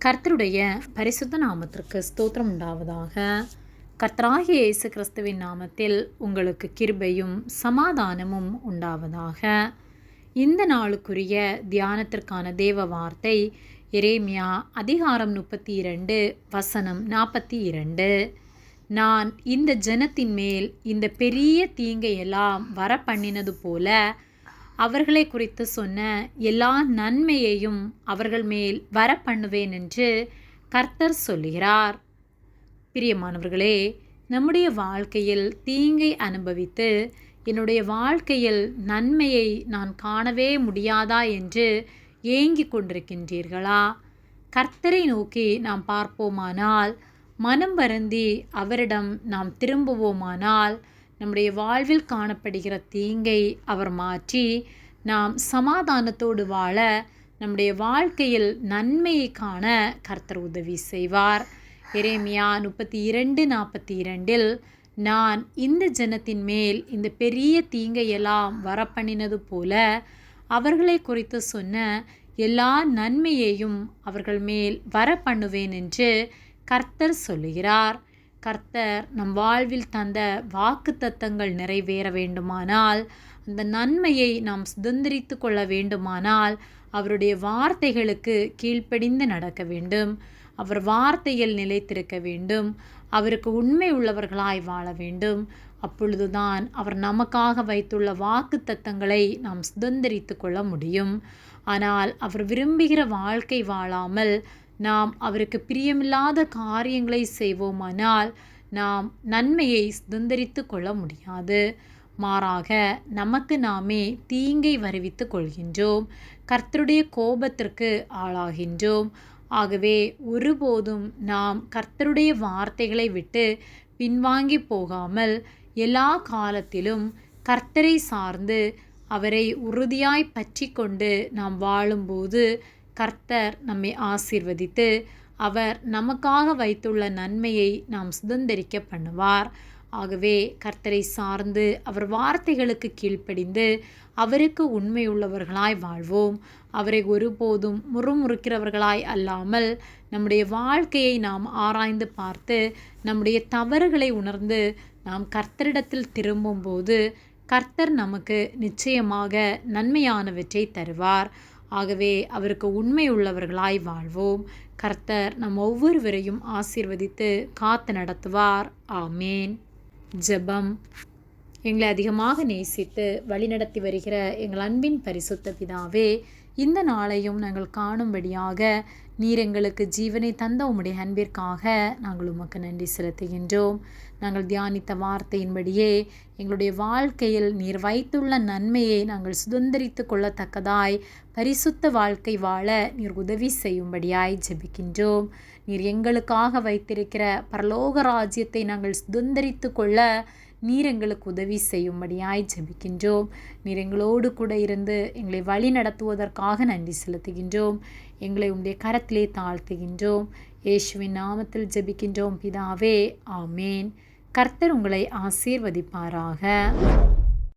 கர்த்தருடைய பரிசுத்த நாமத்திற்கு ஸ்தோத்திரம் உண்டாவதாக. கர்த்தராகிய இயேசு கிறிஸ்துவின் நாமத்தில் உங்களுக்கு கிருபையும் சமாதானமும் உண்டாவதாக. இந்த நாளுக்குரிய தியானத்திற்கான தேவ வார்த்தை எரேமியா அதிகாரம் முப்பத்தி இரண்டு வசனம் நாற்பத்தி இரண்டு நான் இந்த ஜனத்தின் மேல் இந்த பெரிய தீங்கையெல்லாம் வர பண்ணினது போல அவர்களை குறித்து சொன்ன எல்லா நன்மையையும் அவர்கள் மேல் வர பண்ணுவேன் என்று கர்த்தர் சொல்லுகிறார். பிரியமானவர்களே நம்முடைய வாழ்க்கையில் தீங்கை அனுபவித்து என்னுடைய வாழ்க்கையில் நன்மையை நான் காணவே முடியாதா என்று ஏங்கிக் கொண்டிருக்கின்றீர்களா? கர்த்தரை நோக்கி நாம் பார்ப்போமானால் மனம் வருந்தி அவரிடம் நாம் திரும்புவோமானால் நம்முடைய வாழ்வில் காணப்படுகிற தீங்கை அவர் மாற்றி நாம் சமாதானத்தோடு வாழ நம்முடைய வாழ்க்கையில் நன்மையை காண கர்த்தர் உதவி செய்வார். எரேமியா முப்பத்தி இரண்டு நாற்பத்தி இரண்டில் நான் இந்த ஜனத்தின் மேல் இந்த பெரிய தீங்கையெல்லாம் வரப்பண்ணினது போல அவர்களை குறித்து சொன்ன எல்லா நன்மையையும் அவர்கள் மேல் வர பண்ணுவேன் என்று கர்த்தர் சொல்லுகிறார். கர்த்தர் நம் வாழ்வில் தந்த வாக்கு தத்தங்கள் நிறைவேற வேண்டுமானால் அந்த நன்மையை நாம் சுதந்திரித்து கொள்ள வேண்டுமானால் அவருடைய வார்த்தைகளுக்கு கீழ்ப்படிந்து நடக்க வேண்டும். அவர் வார்த்தையில் நிலைத்திருக்க வேண்டும். அவருக்கு உண்மை உள்ளவர்களாய் வாழ வேண்டும். அப்பொழுதுதான் அவர் நமக்காக வைத்துள்ள வாக்கு தத்தங்களை நாம் சுதந்திரித்து கொள்ள முடியும். ஆனால் அவர் விரும்புகிற வாழ்க்கை வாழாமல் நாம் அவருக்கு பிரியமில்லாத காரியங்களை செய்வோமானால் நாம் நன்மையை சுதந்திரித்து கொள்ள முடியாது. மாறாக நமக்கு நாமே தீங்கை வருவித்து கொள்கின்றோம். கர்த்தருடைய கோபத்திற்கு ஆளாகின்றோம். ஆகவே ஒருபோதும் நாம் கர்த்தருடைய வார்த்தைகளை விட்டு பின்வாங்கி போகாமல் எல்லா காலத்திலும் கர்த்தரை சார்ந்து அவரை உறுதியாய் பற்றி கொண்டு நாம் வாழும்போது கர்த்தர் நம்மை ஆசிர்வதித்து அவர் நமக்காக வைத்துள்ள நன்மையை நாம் சுதந்திரிக்க பண்ணுவார். ஆகவே கர்த்தரை சார்ந்து அவர் வார்த்தைகளுக்கு கீழ்ப்படிந்து அவருக்கு உண்மையுள்ளவர்களாய் வாழ்வோம். அவரை ஒருபோதும் முறுமுறுக்கிறவர்களாய் அல்லாமல் நம்முடைய வாழ்க்கையை நாம் ஆராய்ந்து பார்த்து நம்முடைய தவறுகளை உணர்ந்து நாம் கர்த்தரிடத்தில் திரும்பும்போது கர்த்தர் நமக்கு நிச்சயமாக நன்மையானவற்றை தருவார். ஆகவே அவருக்கு உண்மை உள்ளவர்களாய் வாழ்வோம். கர்த்தர் நம் ஒவ்வொருவரையும் ஆசீர்வதித்து காத்து நடத்துவார். ஆமேன். ஜெபம். எங்களை அதிகமாக நேசித்து வழிநடத்தி வருகிற எங்கள் அன்பின் பரிசுத்த பிதாவே இந்த நாளையும் நாங்கள் காணும்படியாக நீர் எங்களுக்கு ஜீவனை தந்த உம்முடைய அன்பிற்காக நாங்கள் உமக்கு நன்றி செலுத்துகின்றோம். நாங்கள் தியானித்த வார்த்தையின்படியே எங்களுடைய வாழ்க்கையில் நீர் வைத்துள்ள நன்மையை நாங்கள் சுதந்திரித்து கொள்ளத்தக்கதாய் பரிசுத்த வாழ்க்கை வாழ நீர் உதவி செய்யும்படியாய் ஜெபிக்கின்றோம். நீர் எங்களுக்காக வைத்திருக்கிற பரலோக ராஜ்யத்தை நாங்கள் சுதந்திரித்து கொள்ள நீர் எங்களுக்கு உதவி செய்யும்படியாய் ஜெபிக்கின்றோம். நீர் எங்களோடு கூட இருந்து எங்களை வழி நடத்துவதற்காக நன்றி செலுத்துகின்றோம். எங்களை உடைய கரத்திலே தாழ்த்துகின்றோம். இயேசுவின் நாமத்தில் ஜெபிக்கின்றோம். பிதாவே ஆமேன். கர்த்தர் உங்களை ஆசீர்வதிப்பாராக.